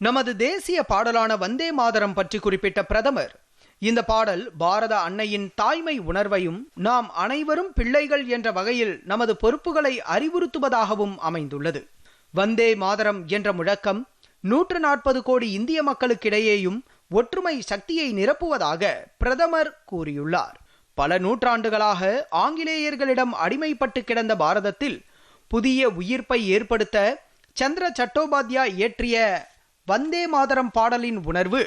நமது தேசிய பாடலான வந்தே மாதரம் பற்றி குறிப்பிட்ட பிரதமர் இந்த பாடல் பாரத அன்னையின் தாய்மை உணர்வையும் நாம் அனைவரும் பிள்ளைகள் என்ற வகையில் நமது பொறுப்புகளை அறிவுறுத்துவதாகவும் அமைந்துள்ளது. வந்தே மாதரம் என்ற முழக்கம் நூற்று நாற்பது கோடி இந்திய மக்களுக்கிடையேயும் ஒற்றுமை சக்தியை நிரப்புவதாக பிரதமர் கூறியுள்ளார். பல நூற்றாண்டுகளாக ஆங்கிலேயர்களிடம் அடிமைப்பட்டு கிடந்த பாரதத்தில் புதிய உயிர்ப்பை ஏற்படுத்த சந்திர சட்டோபாத்யா இயற்றிய வந்தே மாதரம் பாடலின் உணர்வு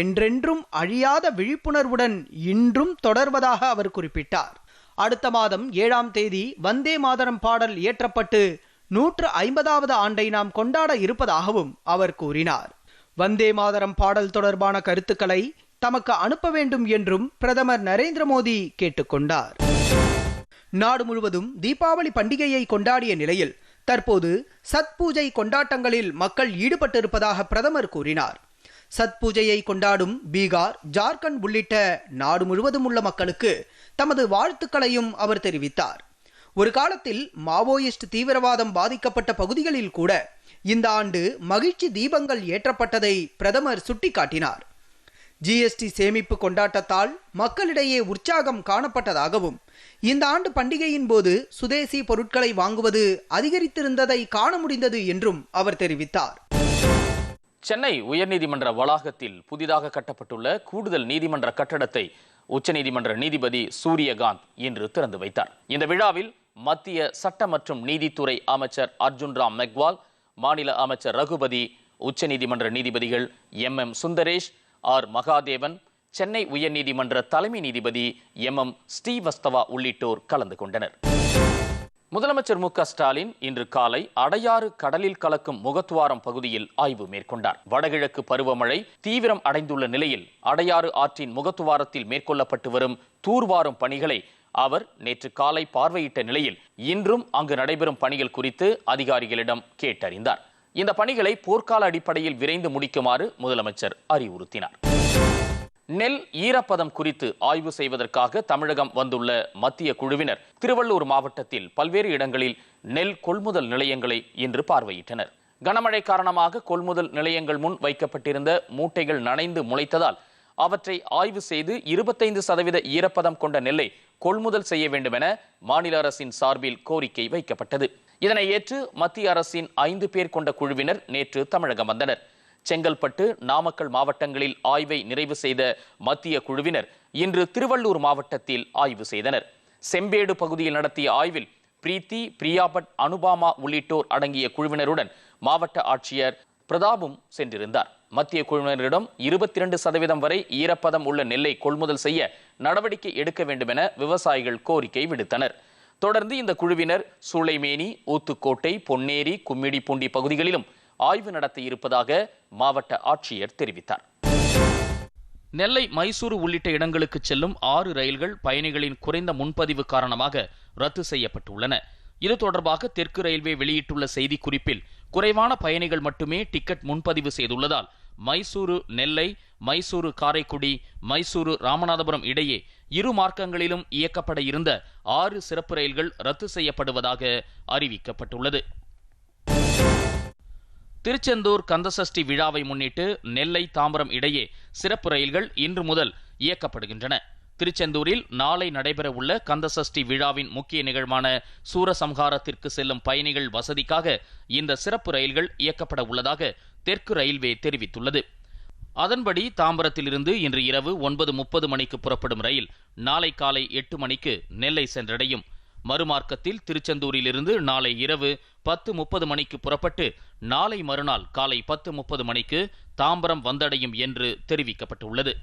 என்றென்றும் அழியாத விழிப்புணர்வுடன் இன்றும் தொடர்வதாக அவர் குறிப்பிட்டார். அடுத்த மாதம் ஏழாம் தேதி வந்தே மாதரம் பாடல் இயற்றப்பட்டு நூற்று ஐம்பதாவது ஆண்டை நாம் கொண்டாட இருப்பதாகவும் அவர் கூறினார். வந்தே மாதரம் பாடல் தொடர்பான கருத்துக்களை தமக்கு அனுப்ப வேண்டும் என்றும் பிரதமர் நரேந்திர மோடி கேட்டுக்கொண்டார். நாடு முழுவதும் தீபாவளி பண்டிகையை கொண்டாடிய நிலையில் தற்போது சத் பூஜை கொண்டாட்டங்களில் மக்கள் ஈடுபட்டிருப்பதாக பிரதமர் கூறினார். சத் பூஜையை கொண்டாடும் பீகார் ஜார்க்கண்ட் உள்ளிட்ட நாடு முழுவதும் உள்ள மக்களுக்கு தமது வாழ்த்துக்களையும் அவர் தெரிவித்தார். ஒரு காலத்தில் மாவோயிஸ்ட் தீவிரவாதம் பாதிக்கப்பட்ட பகுதிகளில் கூட இந்த ஆண்டு மகிழ்ச்சி தீபங்கள் ஏற்றப்பட்டதை பிரதமர் சுட்டிக்காட்டினார். ஜிஎஸ்டி சேமிப்பு கொண்டாட்டத்தால் மக்களிடையே உற்சாகம் காணப்பட்டதாகவும் இந்த ஆண்டு பண்டிகையின் போது சுதேசி பொருட்களை வாங்குவது அதிகரித்திருந்ததை காண முடிந்தது என்றும் அவர் தெரிவித்தார். சென்னை உயர்நீதிமன்ற வளாகத்தில் புதிதாக கட்டப்பட்டுள்ள கூடுதல் நீதிமன்ற கட்டடத்தை உச்சநீதிமன்ற நீதிபதி சூரியகாந்த் இன்று திறந்து வைத்தார். இந்த விழாவில் மத்திய சட்ட மற்றும் நீதித்துறை அமைச்சர் அர்ஜுன் ராம் மெக்வால் மாநில அமைச்சர் ரகுபதி உச்சநீதிமன்ற நீதிபதிகள் M M Sundresh R. Mahadevan Chennai உயர்நீதிமன்ற தலைமை நீதிபதி எம். எம். ஸ்ரீவஸ்தவா உள்ளிட்டோர் கலந்து கொண்டனர். முதலமைச்சர் மு. க. ஸ்டாலின் இன்று காலை அடையாறு கடலில் கலக்கும் முகத்துவாரம் பகுதியில் ஆய்வு மேற்கொண்டார். வடகிழக்கு பருவமழை தீவிரம் அடைந்துள்ள நிலையில் அடையாறு ஆற்றின் முகத்துவாரத்தில் மேற்கொள்ளப்பட்டு வரும் தூர்வாரும் பணிகளை அவர் நேற்று காலை பார்வையிட்ட நிலையில் இன்றும் அங்கு நடைபெறும் பணிகள் குறித்து அதிகாரிகளிடம் கேட்டறிந்தார். இந்த பணிகளை போர்க்கால அடிப்படையில் விரைந்து முடிக்குமாறு முதலமைச்சர் அறிவுறுத்தினார். நெல் ஈரப்பதம் குறித்து ஆய்வு செய்வதற்காக தமிழகம் வந்துள்ள மத்திய குழுவினர் திருவள்ளூர் மாவட்டத்தில் பல்வேறு இடங்களில் நெல் கொள்முதல் நிலையங்களை இன்று பார்வையிட்டனர். கனமழை காரணமாக கொள்முதல் நிலையங்கள் முன் வைக்கப்பட்டிருந்த மூட்டைகள் நனைந்து முளைத்ததால் அவற்றை ஆய்வு செய்து இருபத்தைந்து சதவீத ஈரப்பதம் கொண்ட நெல்லை கொள்முதல் செய்ய வேண்டும் என மாநில அரசின் சார்பில் கோரிக்கை வைக்கப்பட்டது. இதனை ஏற்று மத்திய அரசின் ஐந்து பேர் கொண்ட குழுவினர் நேற்று தமிழகம் வந்தனர். செங்கல்பட்டு நாமக்கல் மாவட்டங்களில் ஆய்வை நிறைவு செய்த மத்திய குழுவினர் இன்று திருவள்ளூர் மாவட்டத்தில் ஆய்வு செய்தனர். செம்பேடு பகுதியில் நடத்திய ஆய்வில் பிரீத்தி பிரியாபட் அனுபாமா உள்ளிட்டோர் அடங்கிய குழுவினருடன் மாவட்ட ஆட்சியர் பிரதாபும் சென்றிருந்தார். மத்திய குழுவினரிடம் இருபத்தி இரண்டு சதவீதம் வரை ஈரப்பதம் உள்ள நெல்லை கொள்முதல் செய்ய நடவடிக்கை எடுக்க வேண்டும் என விவசாயிகள் கோரிக்கை விடுத்தனர். தொடர்ந்து இந்த குழுவினர் சூளைமேனி ஊத்துக்கோட்டை பொன்னேரி கும்மிடிப்பூண்டி பகுதிகளிலும் ஆய்வு நடத்த இருப்பதாக மாவட்ட ஆட்சியர் தெரிவித்தார். நெல்லை மைசூரு உள்ளிட்ட இடங்களுக்கு செல்லும் ஆறு ரயில்கள் பயணிகளின் குறைந்த முன்பதிவு காரணமாக ரத்து செய்யப்பட்டுள்ளன. இது தொடர்பாக தெற்கு ரயில்வே வெளியிட்டுள்ள செய்திக்குறிப்பில் குறைவான பயணிகள் மட்டுமே டிக்கெட் முன்பதிவு செய்துள்ளதால் மைசூரு நெல்லை மைசூரு காரைக்குடி மைசூரு ராமநாதபுரம் இடையே இரு மார்க்கங்களிலும் இயக்கப்பட இருந்த ஆறு சிறப்பு ரயில்கள் ரத்து செய்யப்படுவதாக அறிவிக்கப்பட்டுள்ளது. திருச்செந்தூர் கந்தசஷ்டி விழாவை முன்னிட்டு நெல்லை தாம்பரம் இடையே சிறப்பு ரயில்கள் இன்று முதல் இயக்கப்படுகின்றன. திருச்செந்தூரில் நாளை நடைபெறவுள்ள கந்தசஷ்டி விழாவின் முக்கிய நிகழ்வான சூரசம்ஹாரத்திற்கு செல்லும் பயணிகள் வசதிக்காக இந்த சிறப்பு ரயில்கள் இயக்கப்பட உள்ளதாக தெற்கு ரயில்வே தெரிவித்துள்ளது. அதன்படி தாம்பரத்திலிருந்து இன்று இரவு ஒன்பது முப்பது மணிக்கு புறப்படும் ரயில் நாளை காலை எட்டு மணிக்கு நெல்லை சென்றடையும். மறுமார்க்கத்தில் திருச்செந்தூரிலிருந்து நாளை இரவு பத்து முப்பது மணிக்கு புறப்பட்டு நாளை மறுநாள் காலை பத்து முப்பது மணிக்கு தாம்பரம் வந்தடையும் என்று தெரிவிக்கப்பட்டுள்ளது.